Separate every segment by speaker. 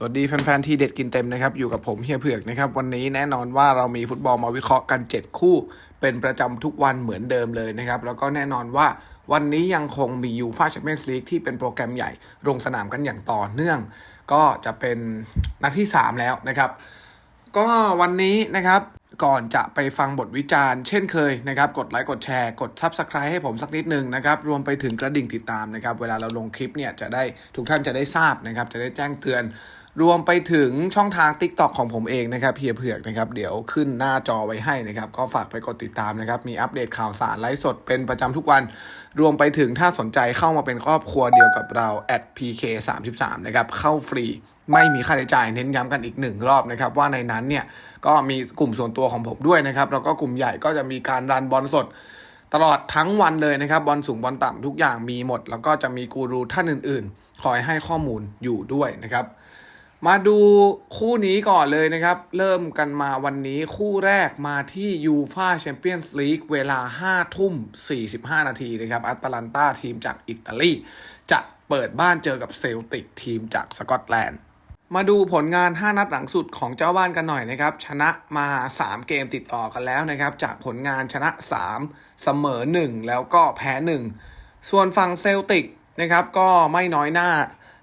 Speaker 1: สวัสดีแฟนๆที่เด็ดกินเต็มนะครับ อยู่กับผมเฮียเผือกนะครับ วันนี้แน่นอนว่าเรามีฟุตบอลมาวิเคราะห์กัน 7 คู่ เป็นประจำทุกวันเหมือนเดิมเลยนะครับ แล้วก็แน่นอนว่าวันนี้ยังคงมียูฟาแชมเปี้ยนส์ลีกที่เป็นโปรแกรมใหญ่ลงสนามกันอย่างต่อเนื่อง ก็จะเป็นนัดที่ 3 แล้วนะครับ ก็วันนี้นะครับก่อนจะไปฟังบทวิจารณ์เช่นเคยนะครับกดไลค์กดแชร์กด Subscribe ให้ผมสักนิดนึงนะครับรวมไปถึงกระดิ่งติดตามนะครับเวลาเราลงคลิปเนี่ยจะได้ทุกท่านจะได้ทราบนะครับจะได้แจ้งเตือน รวมไปถึงช่องทาง TikTok ของผมเองนะครับเพียเผือกนะครับเดี๋ยวขึ้นหน้าจอไว้ให้นะครับก็ฝากไปกดติดตามนะครับมีอัปเดตข่าวสารไลฟ์สดเป็นประจำทุกวัน รวมไปถึงถ้าสนใจเข้ามาเป็นครอบครัวเดียวกับเรา at pk 3 3 นะครับเข้าฟรีไม่มีค่าใช้จ่ายเน้นย้ำกันอีกหนึ่งรอบนะครับ ว่าในนั้นเนี่ยก็มีกลุ่มส่วนตัวของผมด้วยนะครับแล้วก็กลุ่มใหญ่ก็จะมีการรันบอลสดตลอดทั้งวันเลยนะครับบอลสูงบอลต่ำทุกอย่างมีหมด แล้วก็จะมีกูรูท่านอื่น ๆ คอยให้ข้อมูลอยู่ด้วยนะครับ มาดูคู่นี้ก่อนเลยนะครับ เริ่มกันมาวันนี้คู่แรกมาที่ยูฟาแชมเปี้ยนส์ลีกเวลา 5 ทุ่ม 45 นาทีนะครับอัตแลนตาทีมจากอิตาลี จะเปิดบ้านเจอกับเซลติกทีมจากสกอตแลนด์มาดูผลงาน 5 นัดหลังสุดของเจ้าบ้านกันหน่อยนะครับ ชนะมา 3 เกมติดต่อกันแล้วนะครับ จากผลงานชนะ 3 เสมอ 1 แล้วก็แพ้ 1 ส่วนฝั่งเซลติกนะครับก็ไม่น้อยหน้า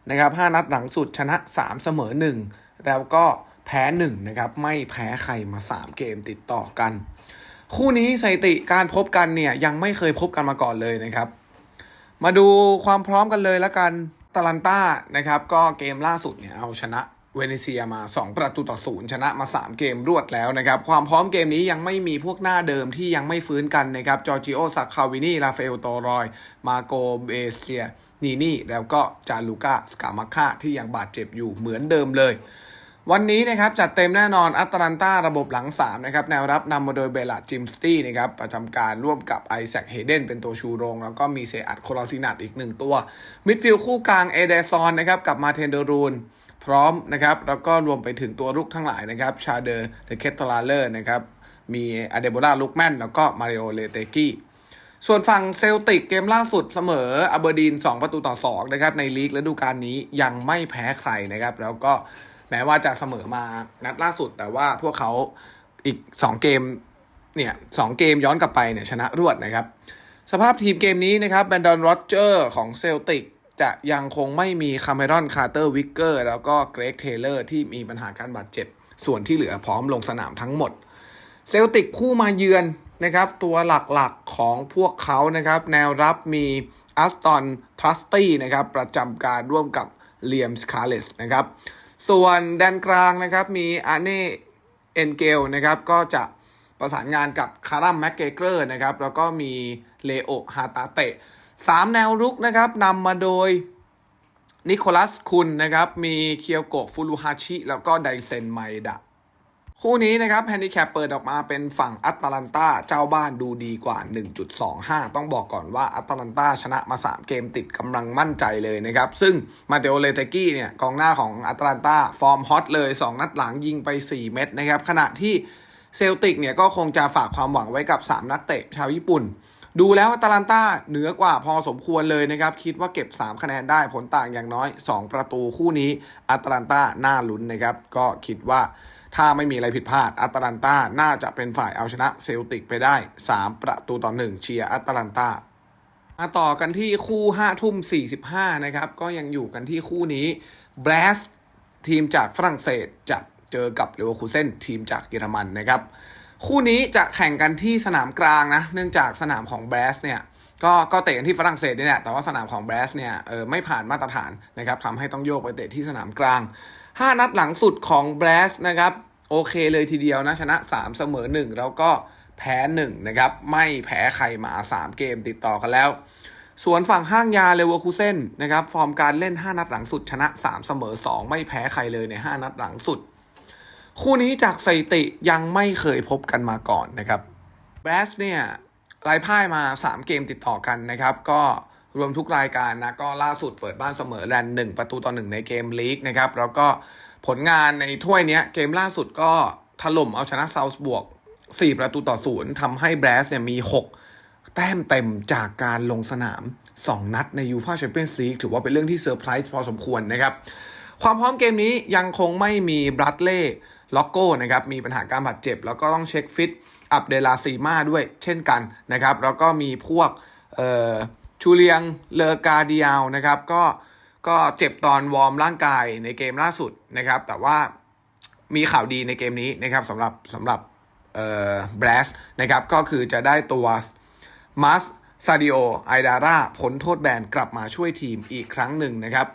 Speaker 1: นะครับ5นัดหลังสุดชนะ 3 เสมอ 1 แล้วก็แพ้1นะครับไม่แพ้ใครมา 3 เกมติดต่อกัน คู่นี้สถิติการพบกันเนี่ยยังไม่เคยพบกันมาก่อนเลยนะครับ มาดูความพร้อมกันเลยละกันตาลันต้านะครับก็เกมล่าสุดเนี่ยเอาชนะเวเนเซียมา 2 ประตูต่อศูนย์ชนะมา 3 เกมรวดแล้วนะครับ ความพร้อมเกมนี้ยังไม่มีพวกหน้าเดิมที่ยังไม่ฟื้นกันนะครับจอร์จิโอซักคาวินีราฟาเอลโตรอย มาโกเบเซีย นีนี่แล้วก็จาลูกาสกามาค่าที่ยังบาดเจ็บอยู่เหมือนเดิมเลย วันนี้นะครับจัดเต็มแน่นอนอัตแลนตาระบบหลัง 3 นะครับ แนวรับนำมาโดยเบลลาจิมสตี้นะครับ ประจำการร่วมกับไอแซคเฮเดนเป็นตัวชูโรง แล้วก็มีเซอัดโคลาซินัตอีกหนึ่งตัว มิดฟิลด์คู่กลางเอเดซอนนะครับกับมาเทนเดรูนพร้อมนะครับแล้วก็รวมไปถึงตัวรุกทั้งหลายนะครับชาเดอร์เดเคตตลาเลอร์นะครับมีอเดโบลาลุกแมนแล้วก็มาริโอเลเตกี้ ส่วนฝั่งเซลติกเกมล่าสุดเสมออเบอร์ดีน 2 ประตูต่อ2นะครับในลีกฤดูกาลนี้ยังไม่แพ้ใครนะครับ แล้วก็แม้ว่าจะเสมอมานัดล่าสุด แต่ว่าพวกเขาอีก 2 เกมเนี่ยสเกมย้อนกลับไปเนี่ยชนะรวดนะครับ สภาพทีมเกมนี้นะครับแบนดอนโรเจอร์ของเซลติกจะยังคงไม่มีคาเมรอนคาร์เตอร์วิกเกอร์แล้วก็เกรกเทเลอร์ที่มีปัญหาการบาดเจ็บ ส่วนที่เหลือพร้อมลงสนามทั้งหมด เซลติกคู่มาเยือน นะครับตัวหลักๆของพวกเขานะครับ แนวรับมีอัสตันทรัสตี้นะครับประจำการร่วมกับเลียมสคาร์เลสนะครับส่วนแดนกลางนะครับมีอาเน่เอนเกลนะครับก็จะประสานงานกับคารัมแม็กเกเกอร์นะครับแล้วก็มีเลโอฮาตาเตะสามแนวรุกนะครับนำมาโดยนิโคลัสคุณนะครับมีเคียวโกฟูรุฮาชิ แล้วก็ไดเซนไมดะ คู่นี้นะครับแฮนดิแคปเปิดออกมาเป็นฝั่งอัตแลนตาเจ้าบ้านดูดีกว่า 1.25 ต้องบอกก่อนว่าอัตแลนตาชนะมา 3 เกมติดกำลังมั่นใจเลยนะครับ ซึ่งมาเตโอเลเตกี้เนี่ยกองหน้าของอัตแลนตาฟอร์มฮอตเลย 2 นัดหลังยิงไป 4 เม็ดนะครับ ขณะที่เซลติกเนี่ยก็คงจะฝากความหวังไว้กับ 3 นักเตะชาวญี่ปุ่น ดูแล้วอัตแลนตาเหนือกว่าพอสมควรเลยนะครับ คิดว่าเก็บ 3 คะแนนได้ผลต่างอย่างน้อย 2 ประตูคู่นี้อัตแลนตาน่าลุ้นนะครับก็คิดว่า ถ้าไม่มีอะไรผิดพลาดอัตแลนตาน่าจะเป็นฝ่ายเอาชนะเซลติกไปได้ 3 ประตูต่อ 1 เชียร์อัตแลนตามาต่อกันที่คู่5ทุ่ม 45 นะครับ ก็ยังอยู่กันที่คู่นี้บ a สทีมจากฝรั่งเศสจะเจอกับเลเวอร์คูเซนทีมจากเยอรมันนะครับ คู่นี้จะแข่งกันที่สนามกลางนะ เนื่องจากสนามของแบสเนี่ยก็ก็เตะกันที่ฝรั่งเศสนี่แหละแต่ว่าสนามของแบสเนี่ยเออไม่ผ่านมาตรฐานนะครับทำให้ต้องโยกไปเตะที่สนามกลาง 5 นัดหลังสุดของแบรสนะครับ โอเคเลยทีเดียวนะ ชนะ 3 เสมอ 1 แล้วก็แพ้ 1 นะครับ ไม่แพ้ใครมา 3 เกมติดต่อกันแล้ว ส่วนฝั่งห้างยาเลเวอร์คูเซนนะครับ ฟอร์มการเล่น 5 นัดหลังสุด ชนะ 3 เสมอ 2 ไม่แพ้ใครเลยใน 5 นัดหลังสุด คู่นี้จากสถิติยังไม่เคยพบกันมาก่อนนะครับแบสเนี่ยรายพ่ายมา 3 เกมติดต่อกันนะครับ ก็ รวมทุกรายการนะก็ล่าสุดเปิดบ้านเสมอแลนด์หนึ่งประตูต่อหนึ่งในเกมลีกนะครับแล้วก็ผลงานในถ้วยนี้เกมล่าสุดก็ถล่มเอาชนะเซาวส์บวก 4 ประตูต่อศูนย์ทำให้แบรสเนี่ยมี 6 แต้มเต็มจากการลงสนาม 2 นัดในยูฟาแชมเปี้ยนส์ลีกถือว่าเป็นเรื่องที่เซอร์ไพรส์พอสมควรนะครับ ความพร้อมเกมนี้ยังคงไม่มีบรัตเล่ล็อกโก้นะครับมีปัญหาการบาดเจ็บ แล้วก็ต้องเช็คฟิตอัปเดลาซีมาด้วยเช่นกันนะครับ แล้วก็มีพวกเอ่อ ชูเลียงเลอกาเดียลนะครับ ก็ก็เจ็บตอนวอร์มร่างกายในเกมล่าสุดนะครับ แต่ว่ามีข่าวดีในเกมนี้นะครับสำหรับสำหรับเอ่อแบรสนะครับ ก็คือจะได้ตัวมัสซาดิโอไอดาร่าพ้นโทษแบนกลับมาช่วยทีมอีกครั้งหนึ่งนะครับ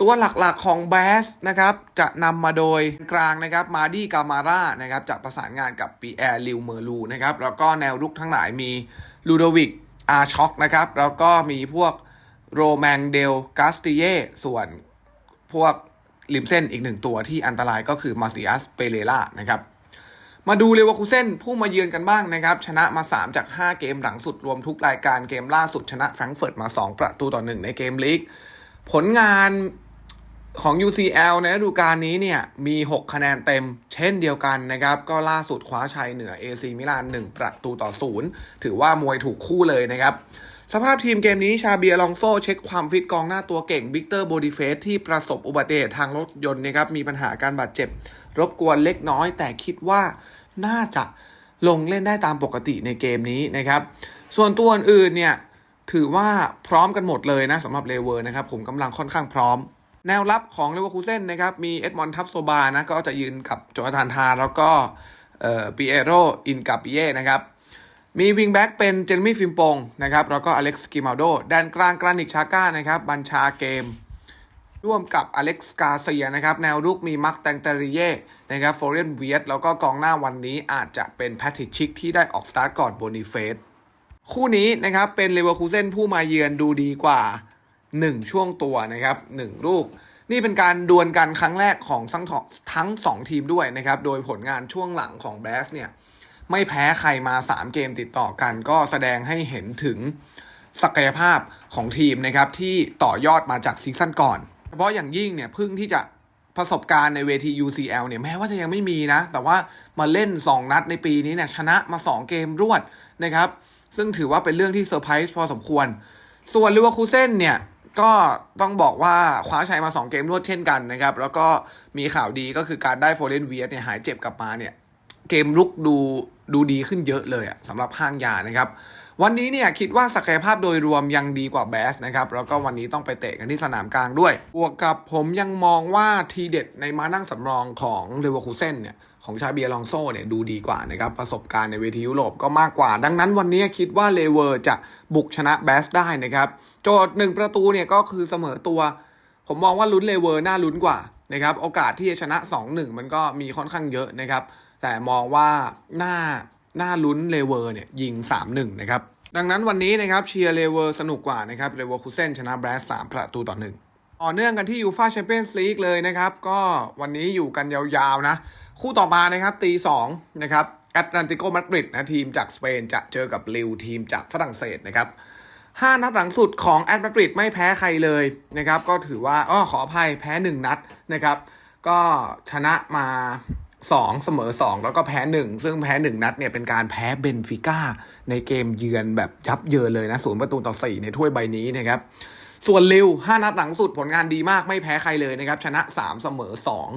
Speaker 1: ตัวหลักๆของแบสนะครับจะนำมาโดยกลางนะครับมาดี้กามาร่านะครับจะประสานงานกับปีแอร์ลิวเมอร์ลูนะครับแล้วก็แนวรุกทั้งหลายมีลูโดวิก อาช็อกนะครับ แล้วก็มีพวกโรแมงเดลกาสติเยส่วนพวกริมเส้นอีกหนึ่งตัวที่อันตรายก็คือมาซิอัสเปเรล่านะครับ มาดูเลเวอร์คูเซนผู้มาเยือนกันบ้างนะครับ ชนะมา 3 จาก 5 เกมหลังสุดรวมทุกรายการเกมล่าสุดชนะแฟรงก์เฟิร์ตมา 2 ประตูต่อ 1 ในเกมลีกผลงาน ของ UCL ในฤดูกาลนี้เนี่ยมี 6 คะแนนเต็ม เช่นเดียวกันนะครับ ก็ล่าสุดคว้าชัยเหนือ AC มิลาน 1 ประตูต่อ 0 ถือว่ามวยถูกคู่เลยนะครับ สภาพทีมเกมนี้ชาเบียลองโซเช็คความฟิตกองหน้าตัวเก่งวิกเตอร์โบดิเฟสที่ประสบอุบัติเหตุทางรถยนต์นะครับมีปัญหาการบาดเจ็บ รบกวนเล็กน้อยแต่คิดว่าน่าจะลงเล่นได้ตามปกติในเกมนี้นะครับ ส่วนตัวอื่นเนี่ยถือว่าพร้อมกันหมดเลยนะสำหรับเลเวอร์นะครับผมกำลังค่อนข้างพร้อม แนวรับของเลเวอร์คูเซนนะครับมีเอ็ดมอนทับโซบานะก็จะยืนกับโจนาธานทาแล้วก็เอ่อปีเอโรอินกับปิเย่นะครับมีวิงแบ็กเป็นเจนมี่ฟิมปงนะครับแล้วก็อเล็กซ์กิมาโดแดนกลางกรานิกชาก้านะครับบัญชาเกม ร่วมกับอเล็กซ์กาเซียนะครับแนวรุกมีมักแตงเตเรียนะครับโฟเรนเวียตแล้วก็กองหน้าวันนี้อาจจะเป็นแพทริชิกที่ได้ออกสตาร์ทก่อนโบนิเฟสคู่นี้นะครับเป็นเลเวอร์คูเซนผู้มาเยือนดูดีกว่า 1 ช่วงตัวนะครับ 1 ลูก นี่เป็นการดวลกันครั้งแรกของทั้งสองทั้งสองทีมด้วยนะครับ โดยผลงานช่วงหลังของแบสเนี่ยไม่แพ้ใครมา 3 เกมติดต่อกัน ก็แสดงให้เห็นถึงศักยภาพของทีมนะครับที่ต่อยอดมาจากซีซั่นก่อน เฉพาะอย่างยิ่งเนี่ยเพิ่งที่จะประสบการณ์ในเวที UCL เนี่ยแม้ว่าจะยังไม่มีนะ แต่ว่ามาเล่น 2 นัดในปีนี้เนี่ยชนะมา 2 เกมรวดนะครับ ซึ่งถือว่าเป็นเรื่องที่เซอร์ไพรส์พอสมควร ส่วนลิเวอร์คูเซนเนี่ย ก็ต้องบอกว่าคว้าชัยมา 2 เกมรวดเช่นกันนะครับ แล้วก็มีข่าวดีก็คือการได้โฟเรนเวียสเนี่ยหายเจ็บกลับมาเนี่ยเกมลุกดูดูดีขึ้นเยอะเลยอะสำหรับห้างยานะครับ วันนี้เนี่ยคิดว่าศักยภาพโดยรวมยังดีกว่าแบสนะครับ แล้วก็วันนี้ต้องไปเตะกันที่สนามกลางด้วยบวกกับผมยังมองว่าทีเด็ดในมานั่งสำรองของเลเวอร์คูเซนเนี่ย ของชาเบียลองโซเนี่ยดูดีกว่านะครับ ประสบการณ์ในเวทียุโรปก็มากกว่า ดังนั้นวันนี้คิดว่าเลเวอร์จะบุกชนะแบสได้นะครับ โจทย์หนึ่งประตูเนี่ยก็คือเสมอตัว ผมมองว่าลุ้นเลเวอร์น่าลุ้นกว่านะครับโอกาสที่จะชนะ 2-1 มันก็มีค่อนข้างเยอะนะครับ แต่มองว่าหน้าหน้าลุ้นเลเวอร์เนี่ยยิง 3-1 นะครับ ดังนั้นวันนี้นะครับเชียร์เลเวอร์สนุกกว่านะครับเลเวอร์คูเซนชนะแบรสสามประตูต่อหนึ่งต่อเนื่องกันที่ยูฟาแชมเปี้ยนส์ลีกเลยนะครับ ก็วันนี้อยู่กันยาวๆนะ คู่ต่อมานะครับตีสองนะครับแอตแลนติโกมาดริดนะทีมจากสเปนจะเจอกับลิวทีมจากฝรั่งเศสนะครับห้านัดหลังสุดของแอตมาดริดไม่แพ้ใครเลยนะครับ ก็ถือว่าอ้อขออภัยแพ้หนึ่งนัดนะครับ ก็ชนะมาสองเสมอสองแล้วก็แพ้หนึ่งซึ่งแพ้หนึ่งนัดเนี่ยเป็นการแพ้เบนฟิก้าในเกมเยือนแบบยับเยินเลยนะศูนย์ประตูต่อสี่ในถ้วยใบนี้นะครับ ส่วนลิวห้านัดหลังสุดผลงานดีมากไม่แพ้ใครเลยนะครับ ชนะสามเสมอสอง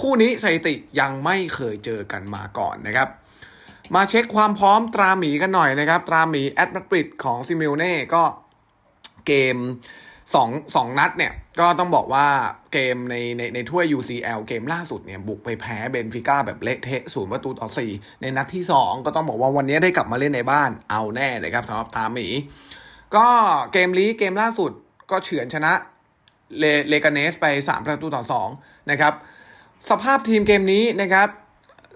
Speaker 1: คู่นี้สถิติยังไม่เคยเจอกันมาก่อนนะครับ มาเช็คความพร้อมตราหมีกันหน่อยนะครับ ตราหมีแอตมาดริดของซิมิลเน่ก็เกมสองสองนัดเนี่ย ก็ต้องบอกว่าเกมในในในถ้วย UCL เกมล่าสุดเนี่ย บุกไปแพ้เบนฟิก้าแบบเละเทะศูนย์ประตูต่อ4ในนัดที่2ก็ต้องบอกว่าวันนี้ได้กลับมาเล่นในบ้านเอาแน่เลยครับสำหรับตราหมี ก็เกมลีกเกมล่าสุดก็เฉือนชนะเลเลกาเนสไป 3 ประตูต่อ2นะครับ สภาพทีมเกมนี้นะครับ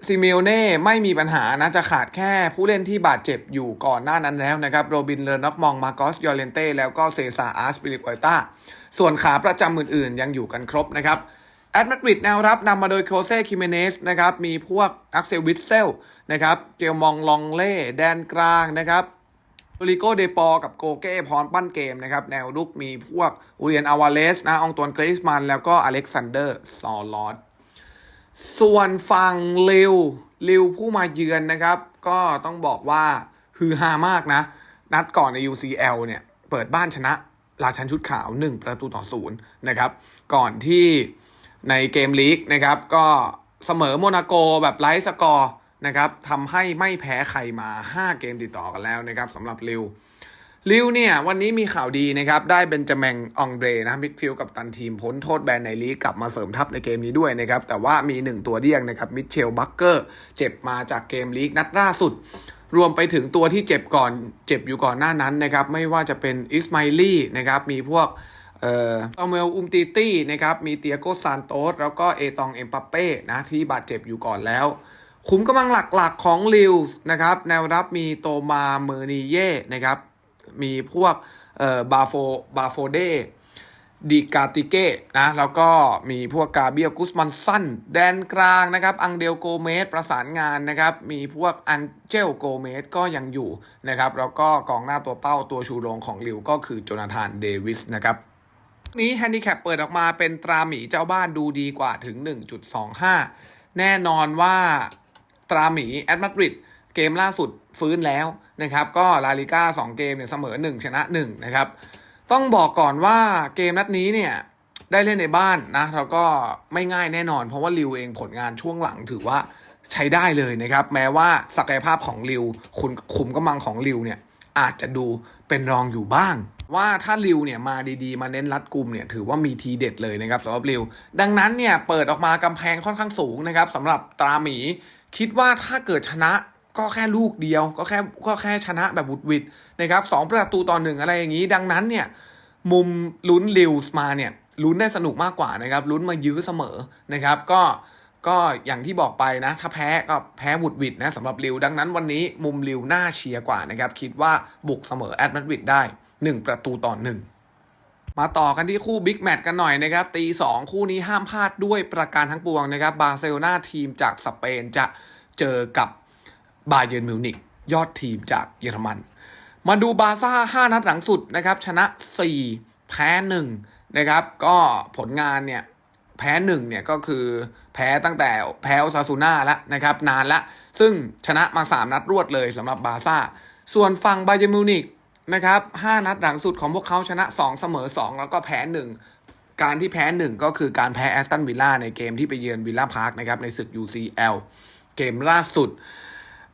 Speaker 1: ซิเมิโอเน่ไม่มีปัญหานะจะขาดแค่ผู้เล่นที่บาดเจ็บอยู่ก่อนหน้านั้นแล้วนะครับโรบินเลอร์น็อกมองมาโกสยอเลนเต้แล้วก็เซซาอาร์สปิลิกไวต้าส่วนขาประจำอื่นๆ ยังอยู่กันครบนะครับแอดมาดริดแนวรับนำมาโดยโคเซ่คิเมเนสนะครับมีพวกอักเซลวิตเซลนะครับเจลมองลองเล่แดนกลางนะครับโริโกเดปอกับโกเก้พรปั้นเกมนะครับแนวรุกมีพวกอูเรียนอาวาเลสนะอองตวนเกรซมันแล้วก็อเล็กซานเดอร์ซอลอด ส่วนฝั่งลิวลิวผู้มาเยือนนะครับ ก็ต้องบอกว่าฮือฮามากนะ นัดก่อนใน UCL เนี่ย เปิดบ้านชนะราชันชุดขาว 1 ประตูต่อศูนย์นะครับ ก่อนที่ในเกมลีกนะครับ ก็เสมอโมนาโกแบบไร้สกอร์นะครับทำให้ไม่แพ้ใครมา 5 เกมติดต่อกันแล้วนะครับสำหรับลิว ลิวเนี่ยวันนี้มีข่าวดีนะครับ ได้เบนจามิงองเดรนะมิดฟิลกับตันทีมพ้นโทษแบนในลีกกลับมาเสริมทัพในเกมนี้ด้วยนะครับ แต่ว่ามี1ตัวเดี้ยงนะครับมิเชลบัคเกอร์เจ็บมาจากเกมลีกนัดล่าสุด รวมไปถึงตัวที่เจ็บก่อนเจ็บอยู่ก่อนหน้านั้นนะครับ ไม่ว่าจะเป็นอิสมาลี่นะครับมีพวกเอ่อซามูเอลอุมติตี้นะครับมีเตียโกซานโตสแล้วก็เอตองเอ็มปัปเป้นะที่บาดเจ็บอยู่ก่อนแล้วขุมกำลังหลักๆของลิวส์นะครับแนวรับมีโตมาเมอร์นีเย่นะครับ มีพวกเอ่อบาโฟบาโฟเดดิกาติเก้นะแล้วก็มีพวกกาเบียกุสมันสันแดนกลางนะครับ อังเดลโกเมสประสานงานนะครับ มีพวกอังเจลโกเมสก็ยังอยู่นะครับ แล้วก็กองหน้าตัวเป้าตัวชูโรงของลิวก็คือโจนาธานเดวิสนะครับนี้แฮนดิแคปเปิดออกมาเป็นตราหมีเจ้าบ้านดูดีกว่าถึง 1.25 แน่นอนว่าตราหมีแอดมาดริดเกมล่าสุดฟื้นแล้ว นะครับก็ลาลิก้า2เกมเนี่ยเสมอ 1 ชนะ1นะครับต้องบอกก่อนว่าเกมนัดนี้เนี่ยได้เล่นในบ้านนะแล้วก็ไม่ง่ายแน่นอน เพราะว่าริวเองผลงานช่วงหลังถือว่าใช้ได้เลยนะครับ แม้ว่าศักยภาพของริวคุณคุมกำลังของริวเนี่ยอาจจะดูเป็นรองอยู่บ้าง ว่าถ้าริวเนี่ยมาดีๆ มาเน้นรัดกลุ่มเนี่ยถือว่ามีทีเด็ดเลยนะครับสำหรับริว ดังนั้นเนี่ยเปิดออกมากำแพงค่อนข้างสูงนะครับสำหรับตราหมี คิดว่าถ้าเกิดชนะ ก็แค่ลูกเดียว ก็แค่ก็แค่ชนะแบบบุดวิดนะครับสองประตูต่อหนึ่งอะไรอย่างนี้ ดังนั้นเนี่ยมุมลุ้นลิวส์มาเนี่ยลุ้นได้สนุกมากกว่านะครับลุ้นมายื้อเสมอนะครับก็ก็อย่างที่บอกไปนะ ถ้าแพ้ก็แพ้บุดวิดนะสำหรับลิว ดังนั้นวันนี้มุมลิวน่าเชียร์กว่านะครับคิดว่าบุกเสมอแอดมาดริดได้ 1 ประตูต่อหนึ่งมาต่อกันที่คู่บิ๊กแมตช์กันหน่อยนะครับตีสองคู่นี้ห้ามพลาดด้วยประการทั้งปวงนะครับบาร์เซโลนาทีมจากสเปนจะเจอกับ บาเยิร์นมิวนิกยอดทีมจากเยอรมัน มาดูบาซ่า 5 นัดหลังสุดนะครับ ชนะ 4 แพ้ 1 นะครับ ก็ผลงานเนี่ย แพ้1เนี่ยก็คือแพ้ตั้งแต่แพ้โอซาซูน่าแล้วนะครับ นานละ ซึ่งชนะมา 3 นัดรวดเลยสำหรับบาซ่า ส่วนฝั่งบาเยร์นมิวนิกนะครับ5นัดหลังสุดของพวกเขาชนะ 2 เสมอ 2 แล้วก็แพ้ 1 การที่แพ้ 1 ก็คือการแพ้แอสตันวิลล่าในเกมที่ไปเยือนวิลล่าพาร์คนะครับในศึก UCL เกมล่าสุด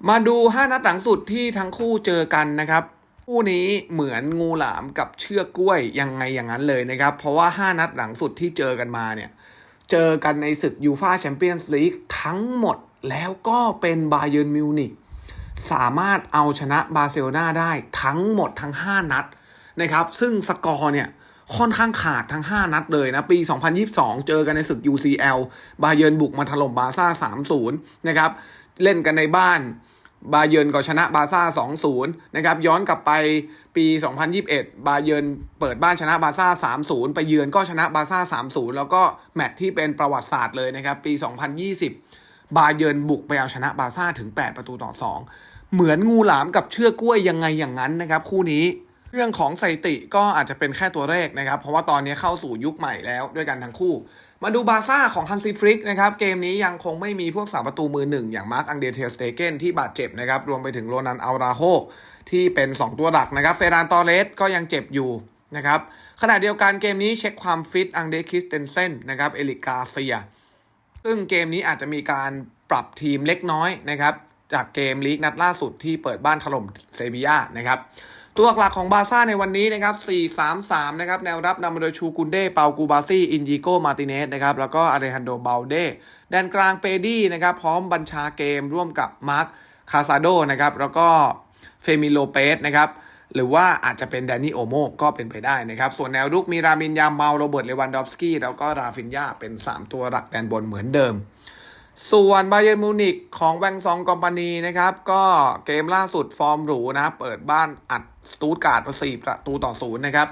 Speaker 1: มาดู 5 นัดหลังสุดที่ทั้งคู่เจอกันนะครับคู่นี้เหมือนงูหลามกับเชือกกล้วยยังไงอย่างนั้นเลยนะครับ เพราะว่า 5 นัดหลังสุดที่เจอกันมาเนี่ย เจอกันในศึกยูฟาแชมเปี้ยนส์ลีกทั้งหมดแล้วก็เป็นบาเยิร์นมิวนิกสามารถเอาชนะบาร์เซโลนาได้ทั้งหมดทั้ง 5 นัดนะครับ ซึ่งสกอร์เนี่ยค่อนข้างขาดทั้ง 5 นัดเลยนะ ปี 2022 เจอกันในศึก UCL บาเยิร์นบุกมาถล่มบาร์ซ่า 3-0 นะครับ เล่นกันในบ้าน บาเยิร์นก็ชนะบาซ่า2-0 นะครับ ย้อนกลับไปปี 2021 บาเยิร์นเปิดบ้านชนะบาซ่า 3-0 ไปเยือนก็ชนะบาซ่า 3-0 แล้วก็แมตช์ที่เป็นประวัติศาสตร์เลยนะครับ ปี 2020 บาเยิร์นบุกไปเอาชนะบาซ่าถึง 8 ประตูต่อ 2 เหมือนงูหลามกับเชือกกล้วยยังไงอย่างนั้นนะครับ คู่นี้เรื่องของสถิติก็อาจจะเป็นแค่ตัวเลขนะครับ เพราะว่าตอนนี้เข้าสู่ยุคใหม่แล้วด้วยกันทั้งคู่ มาดูบาซ่าของฮันซีฟริกนะครับเกมนี้ยังคงไม่มีพวกสาประตูมือหนึ่งอย่างมาร์กอังเดเทสเตเกนที่บาดเจ็บนะครับรวมไปถึงโรนันอัลราโฮที่เป็น 2 ตัวหลักนะครับเฟรานตอเรสก็ยังเจ็บอยู่นะครับขณะเดียวกันเกมนี้เช็คความฟิตอังเดคิสเตนเซนนะครับเอลิกาเซีย ซึ่งเกมนี้อาจจะมีการปรับทีมเล็กน้อยนะครับจากเกมลีกนัดล่าสุดที่เปิดบ้านถล่มเซบียานะครับ ตัวหลักของบาซ่าในวันนี้นะครับ 4-3-3 นะครับ แนวรับนำมาโดยชูกุนเดเปากูบาซี่ อินยิโกมาติเนส นะครับ แล้วก็อาเรฮันโดเบลเดแดนกลางเปดี้นะครับ พร้อมบัญชาเกมร่วมกับมาร์ค คาซาโด นะครับ แล้วก็เฟมิโลเปส นะครับ หรือว่าอาจจะเป็นแดนนี่โอโมก็เป็นไปได้นะครับ ส่วนแนวรุกมีรามินยามเมาโรเบิร์ต เลวันดอฟสกี้ แล้วก็ราฟินยาเป็น 3 ตัวหลักแดนบนเหมือนเดิมส่วนบาเยิร์นมิวนิกของแวงซองกอมปานีนะครับ ก็เกมล่าสุดฟอร์มหรูนะ เปิดบ้านอัด สตูตการ์ดมาสี่ประตูต่อศูนย์นะครับ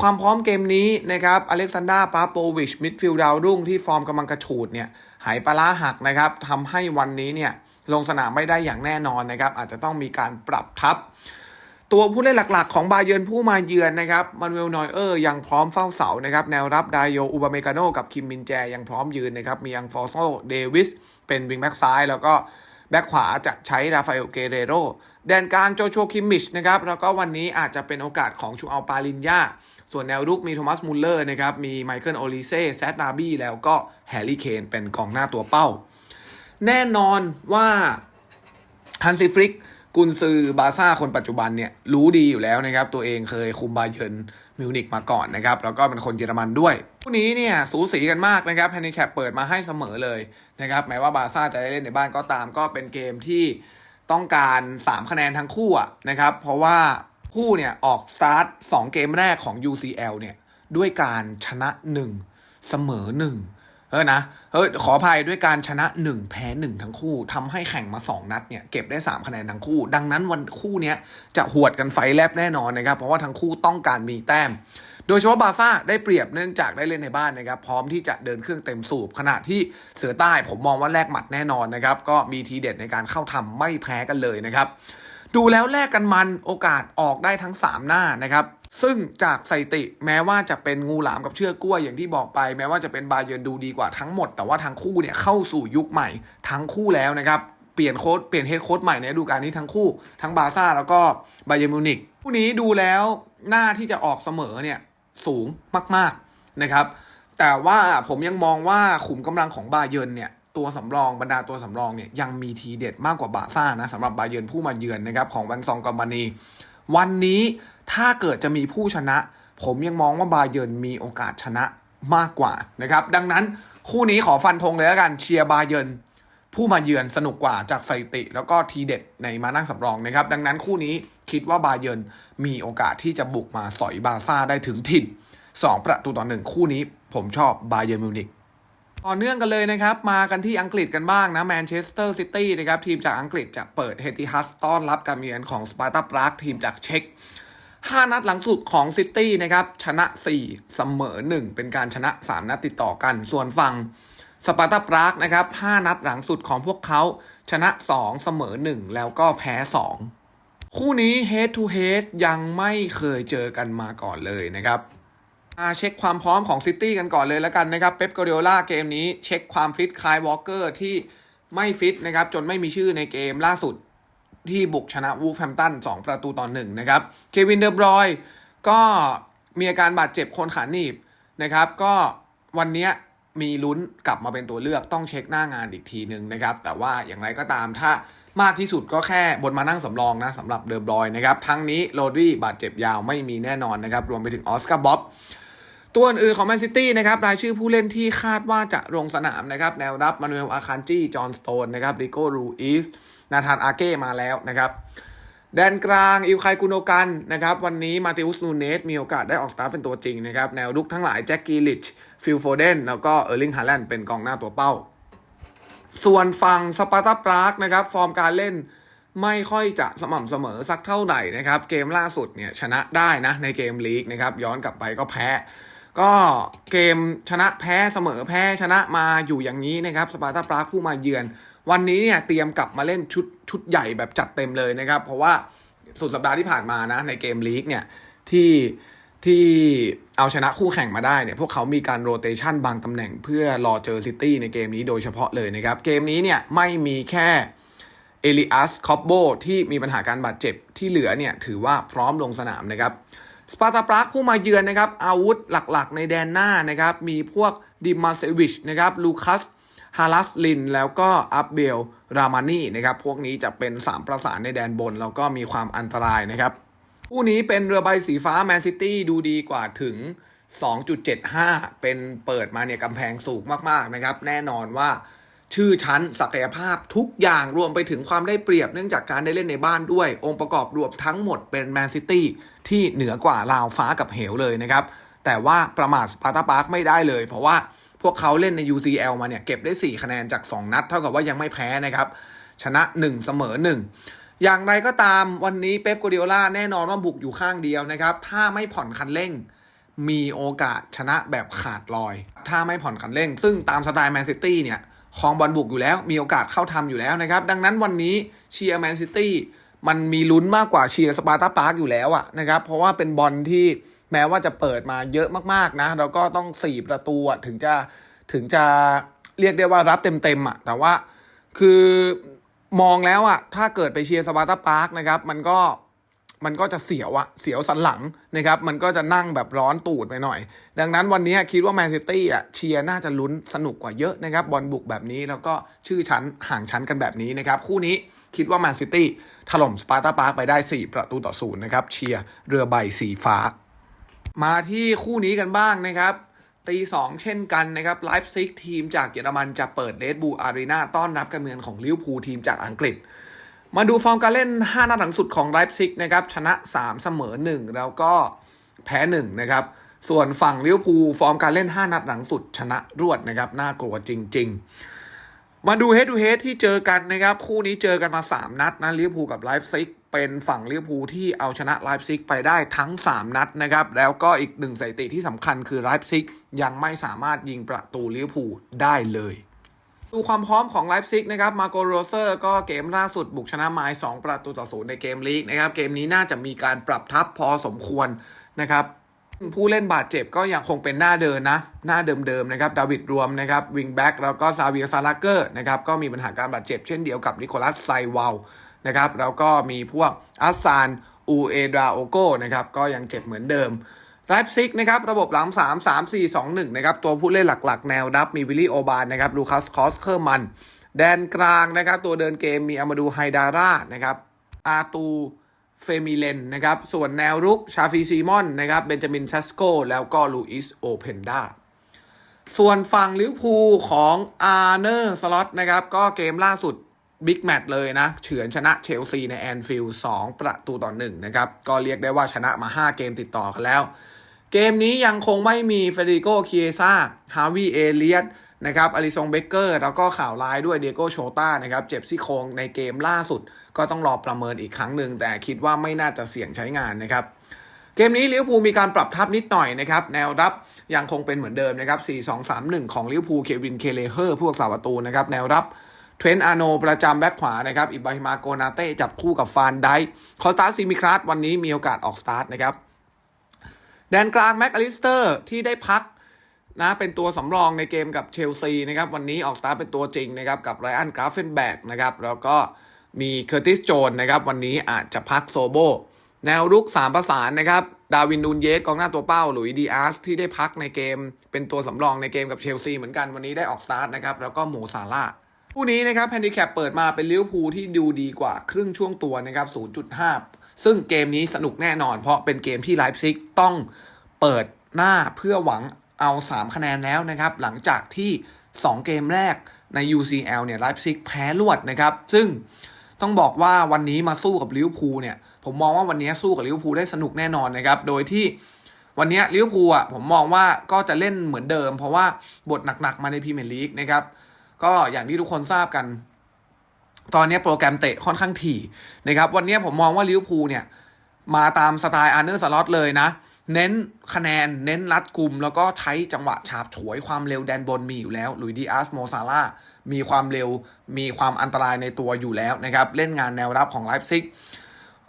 Speaker 1: ความพร้อมเกมนี้นะครับอเล็กซานดราปาโปวิชมิดฟิลด์ดาวรุ่งที่ฟอร์มกำลังกระฉูดเนี่ยหายปลาหักนะครับทำให้วันนี้เนี่ยลงสนามไม่ได้อย่างแน่นอนนะครับ อาจจะต้องมีการปรับทัพตัวผู้เล่นหลักๆ ของบาเยิร์นผู้มาเยือนนะครับมันเวลนอยเออร์ยังพร้อมเฝ้าเสานะครับแนวรับไดโยอูบาเมกาโนกับคิมมินแจยังพร้อมยืนนะครับมียังฟอร์โซเดวิสเป็นวิงแบ็กซ้ายแล้วก็ แบ็กขวาจะใช้ราฟาเอลเกเรโรแดนกลางโจชัวคิมมิชนะครับแล้วก็วันนี้อาจจะเป็นโอกาสของชูอัลปาลินยาส่วนแนวรุกมีโทมัสมุลเลอร์นะครับมีไมเคิลโอลิเซ่แซดนาบี้แล้วก็แฮร์รี่เคนเป็นกองหน้าตัวเป้า แน่นอนว่าฮันซีฟริก กุนซือบาร์ซ่าคนปัจจุบันเนี่ยรู้ดีอยู่แล้วนะครับ ตัวเองเคยคุมบาเยิร์นมิวนิกมาก่อนนะครับ แล้วก็เป็นคนเยอรมันด้วยคู่นี้เนี่ยสูสีกันมากนะครับแฮนดิแคปเปิดมาให้เสมอเลยนะครับแม้ว่าบาร์ซ่าจะได้เล่นในบ้านก็ตามก็เป็นเกมที่ต้องการ 3 คะแนนทั้งคู่นะครับ เพราะว่าคู่เนี่ยออกสตาร์ท2เกมแรกของ UCL เนี่ยด้วยการชนะ 1 เสมอ 1 เออนะเออขออภัยด้วยการชนะ 1 แพ้ 1 ทั้งคู่ทำให้แข่งมา 2 นัดเนี่ยเก็บได้ 3 คะแนนทั้งคู่ ดังนั้นวันคู่เนี้ยจะหวดกันไฟแลบแน่นอนนะครับ เพราะว่าทั้งคู่ต้องการมีแต้ม โดยเฉพาะบาร์ซ่าได้เปรียบเนื่องจากได้เล่นในบ้านนะครับ พร้อมที่จะเดินเครื่องเต็มสูบขณะที่เสือใต้ผมมองว่าแลกหมัดแน่นอนนะครับ ก็มีทีเด็ดในการเข้าทำไม่แพ้กันเลยนะครับ ดูแล้วแลกกันมันโอกาสออกได้ทั้ง 3 หน้านะครับ ซึ่งจากสถิติแม้ว่าจะเป็นงูหลามกับเชือกกล้วยอย่างที่บอกไป แม้ว่าจะเป็นบาเยิร์นดูดีกว่าทั้งหมด แต่ว่าทั้งคู่เนี่ยเข้าสู่ยุคใหม่ทั้งคู่แล้วนะครับเปลี่ยนโค้ดเปลี่ยนเฮดโค้ดใหม่ในฤดูกาลนี้ทั้งคู่ ทั้งบาซ่าแล้วก็บาเยิร์นมิวนิกคู่นี้ดูแล้วหน้าที่จะออกเสมอเนี่ยสูงมาก ๆนะครับ แต่ว่าผมยังมองว่าขุมกำลังของบาเยิร์นเนี่ย ตัวสำรองบรรดาตัวสำรองเนี่ยยังมีทีเด็ดมากกว่าบาซ่านะสำหรับบาเยิร์นผู้มาเยือนนะครับของวันซองกอมบานีวันนี้ถ้าเกิดจะมีผู้ชนะ ผมยังมองว่าบาเยิร์นมีโอกาสชนะมากกว่านะครับ ดังนั้นคู่นี้ขอฟันธงเลยแล้วกันเชียร์บาเยิร์นผู้มาเยือนสนุกกว่าจากสถิติ แล้วก็ทีเด็ดในมานั่งสำรองนะครับ ดังนั้นคู่นี้คิดว่าบาเยิร์นมีโอกาสที่จะบุกมาสอยบาซ่าได้ถึงถิ่น 2 ประตูต่อหนึ่งคู่นี้ผมชอบบาเยิร์นมิวนิก ต่อเนื่องกันเลยนะครับ มากันที่อังกฤษกันบ้างนะแมนเชสเตอร์ซิตี้นะครับ ทีมจากอังกฤษจะเปิดเฮติฮัสต้อนรับการเยือนของสปาร์ตาปรากทีมจากเช็ก5 นัดหลังสุดของซิตี้นะครับ ชนะ 4 เสมอ 1 เป็นการชนะ 3 นัดติดต่อกัน ส่วนฝั่งสปาร์ตาปรากนะครับ 5 นัดหลังสุดของพวกเขาชนะ 2 เสมอ 1 แล้วก็แพ้ 2 คู่นี้ head to head ยังไม่เคยเจอกันมาก่อนเลยนะครับาเช็คความพร้อมของซิตี้กันก่อนเลยแล้วกันนะครับเป๊ปก a ดิโอล่าเกมนี้เช็คความฟิตคายวอลเกอร์ที่ไม่ฟิตนะครับจนไม่มีชื่อในเกมล่าสุดที่บุกชนะวูฟแฮมตัน2ประตูต่อหนึ่งนะครับเควินเดอร์บรอยก็มีอาการบาดเจ็บโคนขาหนีบนะครับ ก็วันนี้มีลุ้นกลับมาเป็นตัวเลือกต้องเช็คหน้างานอีกทีหนึ่งนะครับ แต่ว่าอย่างไรก็ตามถ้ามากที่สุดก็แค่บนมานั่งสำรองนะสำหรับเดอร์บรอยนะครับ ทั้งนี้โรดรี่บาดเจ็บยาวไม่มีแน่นอนนะครับ รวมไปถึงออสการ์บ๊อบ ตัวอื่นของแมนซิตี้นะครับรายชื่อผู้เล่นที่คาดว่าจะลงสนามนะครับแนวรับมานูเอลอาคันจีจอห์นสโตนนะครับริโก้รูอิสนาธานอาเก้มาแล้วนะครับแดนกลางอิลไคกุโนกันนะครับวันนี้มาติอุสนูเนสมีโอกาสได้ออกสตาร์เป็นตัวจริงนะครับแนวรุกทั้งหลายแจ็คกี้ลิชฟิลโฟเดนแล้วก็เออร์ลิงฮาแลนด์เป็นกองหน้าตัวเป้า ส่วนฝั่งสปาร์ตาปรากนะครับฟอร์มการเล่นไม่ค่อยจะสม่ำเสมอสักเท่าไหร่นะครับ เกมล่าสุดเนี่ยชนะได้นะในเกมลีกนะครับย้อนกลับไปก็แพ้ ก็เกมชนะแพ้เสมอแพ้ชนะมาอยู่อย่างนี้นะครับสปาร์ตาปรากผู้มาเยือน วันนี้เนี่ยเตรียมกลับมาเล่นชุดชุดใหญ่แบบจัดเต็มเลยนะครับ เพราะว่าสุดสัปดาห์ที่ผ่านมานะในเกมลีกเนี่ยที่ที่เอาชนะคู่แข่งมาได้เนี่ยพวกเขามีการโรเตชันบางตำแหน่งเพื่อรอเจอซิตี้ในเกมนี้โดยเฉพาะเลยนะครับ เกมนี้เนี่ยไม่มีแค่เอลิอัสคอปโบที่มีปัญหาการบาดเจ็บที่เหลือเนี่ยถือว่าพร้อมลงสนามนะครับ สปาร์ตาปรากผู้มาเยือนนะครับอาวุธหลักๆ ในแดนหน้านะครับมีพวกดิมาเซวิชนะครับลูคัสฮาลัสลิน แล้วก็อัพเบลรามานีนะครับพวกนี้จะเป็น 3 ประสานในแดนบน แล้วก็มีความอันตรายนะครับคู่นี้เป็นเรือใบสีฟ้าแมนซิตี้ดูดีกว่าถึง 2.75 เป็นเปิดมาเนี่ยกำแพงสูงมากๆนะครับแน่นอนว่า ชื่อชั้นศักยภาพทุกอย่างรวมไปถึงความได้เปรียบเนื่องจากการได้เล่นในบ้านด้วย องค์ประกอบรวมทั้งหมดเป็นแมนซิตี้ที่เหนือกว่าลาวฟ้ากับเหวเลยนะครับ แต่ว่าประมาทสปาร์ตาปาร์คไม่ได้เลย เพราะว่าพวกเขาเล่นใน UCL มาเนี่ยเก็บได้ 4 คะแนนจาก 2 นัด เท่ากับว่ายังไม่แพ้นะครับ ชนะ 1 เสมอ 1 อย่างไรก็ตามวันนี้เป๊ปกัวดิโอลาแน่นอนว่าบุกอยู่ข้างเดียวนะครับ ถ้าไม่ผ่อนคันเร่งมีโอกาสชนะแบบขาดลอย ถ้าไม่ผ่อนคันเร่ง ซึ่งตามสไตล์แมนซิตี้เนี่ย ครองบอลบุกอยู่แล้ว มีโอกาสเข้าทำอยู่แล้วนะครับ ดังนั้นวันนี้เชียร์แมนซิตี้มันมีลุ้นมากกว่าเชียร์สปาร์ตาปาร์คอยู่แล้วอะนะครับ เพราะว่าเป็นบอลที่แม้ว่าจะเปิดมาเยอะมากๆนะ แล้วก็ต้องสี่ประตูอะถึงจะถึงจะเรียกได้ว่ารับเต็มๆอะแต่ว่าคือมองแล้วอะถ้าเกิดไปเชียร์สปาร์ตาปาร์คนะครับ มันก็ มันก็จะเสียวอะเสียวสันหลังนะครับ มันก็จะนั่งแบบร้อนตูดไปหน่อย ดังนั้นวันนี้คิดว่าแมนซิตี้อะเชียร์น่าจะลุ้นสนุกกว่าเยอะนะครับ บอลบุกแบบนี้แล้วก็ชื่อชั้นห่างชั้นกันแบบนี้นะครับ คู่นี้คิดว่าแมนซิตี้ถล่มสปาร์ตาปาร์ไปได้ 4 ประตูต่อศูนย์นะครับ เชียร์เรือใบสีฟ้า มาที่คู่นี้กันบ้างนะครับตีสองเช่นกันนะครับไลฟ์ซิกทีมจากเยอรมันจะเปิดเ e ดบูอารีนาต้อนรับการเมืองของลิเวอร์พูลทีมจากอังกฤษ มาดูฟอร์มการเล่น 5 นัดหลังสุดของไลฟ์ซิกนะครับชนะ 3 เสมอ 1 แล้วก็แพ้ 1 นะครับ ส่วนฝั่งลิเวอร์พูลฟอร์มการเล่น 5 นัดหลังสุดชนะรวดนะครับน่ากลัวจริง ๆ มาดูเฮด to เฮดที่เจอกันนะครับ คู่นี้เจอกันมา 3 นัดนะลิเวอร์พูลกับไลฟ์ซิกเป็นฝั่งลิเวอร์พูลที่เอาชนะไลฟ์ซิกไปได้ทั้ง 3 นัดนะครับ แล้วก็อีกหนึ่งสถิติที่สำคัญคือไลฟ์ซิกยังไม่สามารถยิงประตูลิเวอร์พูลได้เลย ดูความพร้อมของไลฟ์ซิกนะครับมาโกโรเซอร์ก็เกมล่าสุดบุกชนะไม้2ประตูต่อศูนย์ในเกมลีกนะครับเกมนี้น่าจะมีการปรับทัพพอสมควรนะครับผู้เล่นบาดเจ็บก็ยังคงเป็นหน้าเดินนะ หน้าเดิมๆนะครับดาวิดรวมนะครับวิงแบ็กแล้วก็ซาเวียซาลาเกอร์นะครับก็มีปัญหาการบาดเจ็บเช่นเดียวกับนิโคลัสไซวาลนะครับแล้วก็มีพวกอัสซานอูเอดราโอโกนะครับก็ยังเจ็บเหมือนเดิม ไลฟ์ซิกนะครับระบบหลัง 3 3 4 2 1นะครับตัวผู้เล่นหลักๆ แนวรับมีวิลลี่โอบานนะครับลูคัสคอสเคอร์มันแดนกลางนะครับตัวเดินเกมมีอามาดูไฮดาร่านะครับอาตูเฟมิเลนนะครับส่วนแนวรุกชาฟีซีมอนนะครับเบนจามินซัสโกแล้วก็ลูอิสโอเพนดาส่วนฝั่งลิเวอร์พูลของอาร์เนอร์สล็อตนะครับก็เกมล่าสุดบิ๊กแมตช์เลยนะ เฉือนชนะเชลซีในแอนฟิลด์2ประตูต่อ1นะครับ ก็เรียกได้ว่าชนะมา 5 เกมติดต่อกันแล้ว เกมนี้ยังคงไม่มีเฟเดริโกเคียซาฮาวิเอเลียตนะครับอลิซงเบเกอร์ แล้วก็ข่าวร้ายด้วยเดียโกโชตานะครับ เจ็บซี่โครงในเกมล่าสุด ก็ต้องรอประเมินอีกครั้งหนึ่ง แต่คิดว่าไม่น่าจะเสี่ยงใช้งานนะครับ เกมนี้ลิเวอร์พูลมีการปรับทัพนิดหน่อยนะครับ แนวรับยังคงเป็นเหมือนเดิมนะครับ 4-2-3-1 ของลิเวอร์พูลเควินเคเลเฮอร์พวกสาวประตูนะครับ แนวรับเทรนต์อาโนประจำแบ็คขวานะครับ อิบราฮิมาโกนาเต้จับคู่กับฟานไดคอสตาซิมิคราสวันนี้มีโอกาสออกสตาร์ทนะครับ แดนกลางแม็กอลิสเตอร์ที่ได้พักนะเป็นตัวสำรองในเกมกับเชลซีนะครับวันนี้ออกสตาร์เป็นตัวจริงนะครับกับไรอันกราฟเฟนแบกนะครับแล้วก็มีเคอร์ติสโจนนะครับวันนี้อาจจะพักโซโบ แนวรุก 3 ประสานนะครับดาวินนูนเยสกองหน้าตัวเป้าหลุยดีอาร์สที่ได้พักในเกม เป็นตัวสำรองในเกมกับเชลซีเหมือนกันวันนี้ได้ออกสตาร์ทนะครับแล้วก็หมูซาร่าคู่นี้นะครับแฮนดิแคปเปิดมาเป็นลิเวอร์พูลที่ดูดีกว่าครึ่งช่วงตัวนะครับ 0.5 ซึ่งเกมนี้สนุกแน่นอน เพราะเป็นเกมที่ไลฟ์ซิกต้องเปิดหน้าเพื่อหวังเอา 3 คะแนนแล้วนะครับ หลังจากที่ 2 เกมแรกใน UCL เนี่ยไลฟ์ซิกแพ้รวดนะครับ ซึ่งต้องบอกว่าวันนี้มาสู้กับลิเวอร์พูลเนี่ย ผมมองว่าวันนี้สู้กับลิเวอร์พูลได้สนุกแน่นอนนะครับ โดยที่วันนี้ลิเวอร์พูลอะผมมองว่าก็จะเล่นเหมือนเดิม เพราะว่าบทหนักๆมาในพรีเมียร์ลีกนะครับ ก็อย่างที่ทุกคนทราบกัน ตอนนี้โปรแกรมเตะค่อนข้างถี่นะครับวันนี้ผมมองว่าลิเวอร์พูลเนี่ยมาตามสไตล์อาร์เนอร์สล็อตเลยนะ เน้นคะแนนเน้นรัดกลุ่ม แล้วก็ใช้จังหวะฉาบฉวยความเร็วแดนบนมีอยู่แล้วลุยดีอาร์สโมซาร่ามีความเร็วมีความอันตรายในตัวอยู่แล้วนะครับ เล่นงานแนวรับของไลฟ์ซิก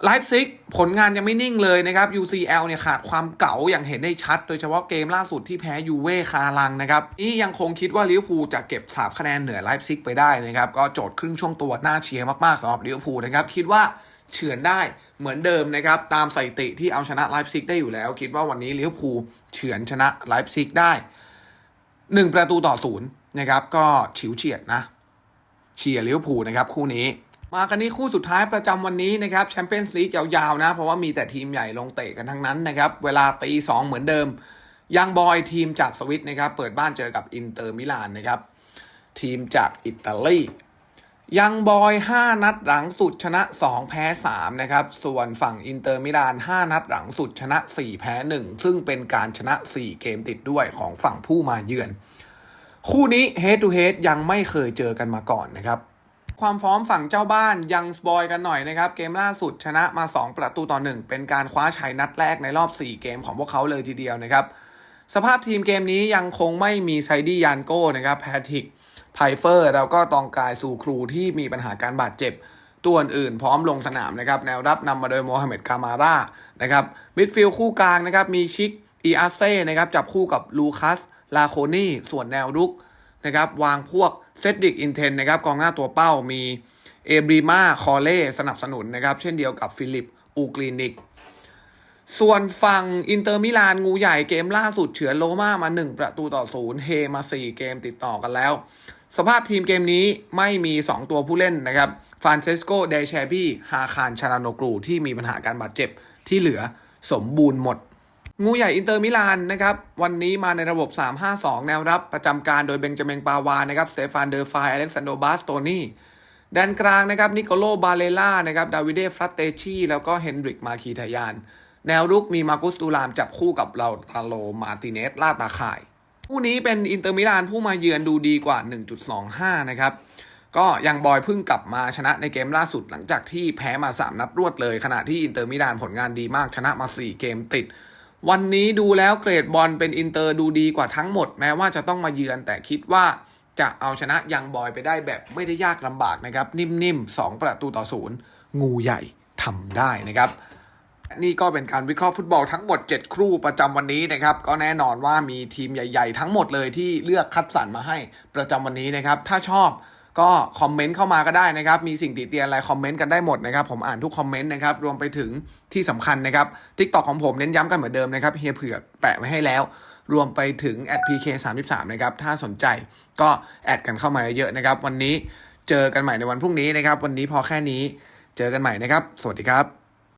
Speaker 1: ไลฟ์ซิกผลงานยังไม่นิ่งเลยนะครับ UCL เนี่ยขาดความเก๋าอย่างเห็นได้ชัด โดยเฉพาะเกมล่าสุดที่แพ้ยูเว่คารังนะครับนี่ยังคงคิดว่าลิเวอร์พูลจะเก็บสามคะแนนเหนือไลฟ์ซิกไปได้นะครับ ก็โจทย์ครึ่งช่วงตัวน่าเชียร์มาก ๆสำหรับลิเวอร์พูลนะครับ คิดว่าเฉือนได้เหมือนเดิมนะครับ ตามสถิติที่เอาชนะไลฟ์ซิกได้อยู่แล้ว คิดว่าวันนี้ลิเวอร์พูลเฉือนชนะไลฟ์ซิกได้หนึ่งประตูต่อศูนย์นะครับก็ฉิวเฉียดนะเชียร์ลิเวอร์พูลนะครับคู่นี้ มากันที่คู่สุดท้ายประจำวันนี้นะครับแชมเปี้ยนส์ลีกยาวๆนะ เพราะว่ามีแต่ทีมใหญ่ลงเตะกันทั้งนั้นนะครับ เวลาตีสองเหมือนเดิมยังบอยทีมจากสวิตนะครับ เปิดบ้านเจอกับอินเตอร์มิลานนะครับ ทีมจากอิตาลียังบอย 5 นัดหลังสุดชนะ 2 แพ้ 3 นะครับ ส่วนฝั่งอินเตอร์มิลาน 5 นัดหลังสุดชนะ 4 แพ้ 1 ซึ่งเป็นการชนะ 4 เกมติดด้วยของฝั่งผู้มาเยือน คู่นี้ head to head ยังไม่เคยเจอกันมาก่อนนะครับ ความพร้อมฝั่งเจ้าบ้านยังสปอยกันหน่อยนะครับ เกมล่าสุดชนะมา 2 ประตูต่อ 1 เป็นการคว้าชัยนัดแรกในรอบ 4 เกมของพวกเขาเลยทีเดียวนะครับ สภาพทีมเกมนี้ยังคงไม่มีไซดี้ยานโก้นะครับแพทริกไพเฟอร์แล้วก็ตองกายสู่ครูที่มีปัญหาการบาดเจ็บตัวอื่นพร้อมลงสนามนะครับแนวรับนำมาโดยโมฮัมเหม็ดคามาร่านะครับมิดฟิลด์คู่กลางนะครับมีชิกอีอาเซ่นะครับจับคู่กับลูคัสลาโคนี่ส่วนแนวรุก นะครับวางพวกเซดริกอินเทนนะครับกองหน้าตัวเป้ามีเอบริมาคอเล่สนับสนุนนะครับเช่นเดียวกับฟิลิปอูกลินิก ส่วนฝั่งอินเตอร์มิลานงูใหญ่เกมล่าสุดเฉือนโรม่ามา 1 ประตูต่อศูนย์เฮมา 4 เกมติดต่อกันแล้ว สภาพทีมเกมนี้ไม่มี 2 ตัวผู้เล่นนะครับฟานเซสโกเดเชบี้ฮาคารชาราโนกรูที่มีปัญหาการบาดเจ็บที่เหลือสมบูรณ์หมด งูใหญ่อินเตอร์มิลานนะครับวันนี้มาในระบบ 3-5-2 แนวรับประจำการโดยเบนจามินปาวานะครับสเตฟานเดอร์ฟายอเล็กซานโดบาสโตนี่แดนกลางนะครับนิโคโลบาเลล่านะครับดาวิเดฟรัตเตชีแล้วก็เฮนดริกมาคีทายาน แนวรุกมีมาร์กุสตูรามจับคู่กับเราตาโลมาติเนสลาดตาข่ายคู่นี้เป็นอินเตอร์มิลานผู้มาเยือนดูดีกว่า 1.25 นะครับก็ยังบอยเพิ่งกลับมาชนะในเกมล่าสุดหลังจากที่แพ้มา 3 นัดรวดเลย ขณะที่อินเตอร์มิลานผลงานดีมากชนะมา 4 เกมติด วันนี้ดูแล้วเกรดบอลเป็นอินเตอร์ดูดีกว่าทั้งหมด แม้ว่าจะต้องมาเยือนแต่คิดว่าจะเอาชนะยังบอยไปได้แบบไม่ได้ยากลำบากนะครับ นิ่มๆ 2 ประตูต่อศูนย์งูใหญ่ทำได้นะครับ นี่ก็เป็นการวิเคราะห์ฟุตบอลทั้งหมด 7 ครู่ประจำวันนี้นะครับ ก็แน่นอนว่ามีทีมใหญ่ ๆ ทั้งหมดเลยที่เลือกคัดสรรมาให้ประจำวันนี้นะครับ ถ้าชอบ ก็คอมเมนต์เข้ามาก็ได้นะครับ มีสิ่งติเตียนอะไรคอมเมนต์กันได้หมดนะครับ ผมอ่านทุกคอมเมนต์นะครับ รวมไปถึงที่สำคัญนะครับทิกตอกของผมเน้นย้ำกันเหมือนเดิมนะครับเฮียเผือกแปะไว้ให้แล้ว รวมไปถึง @pk 3 3นะครับ ถ้าสนใจก็แอดกันเข้ามาเยอะนะครับ วันนี้เจอกันใหม่ในวันพรุ่งนี้นะครับ วันนี้พอแค่นี้ เจอกันใหม่นะครับ สวัสดีครับ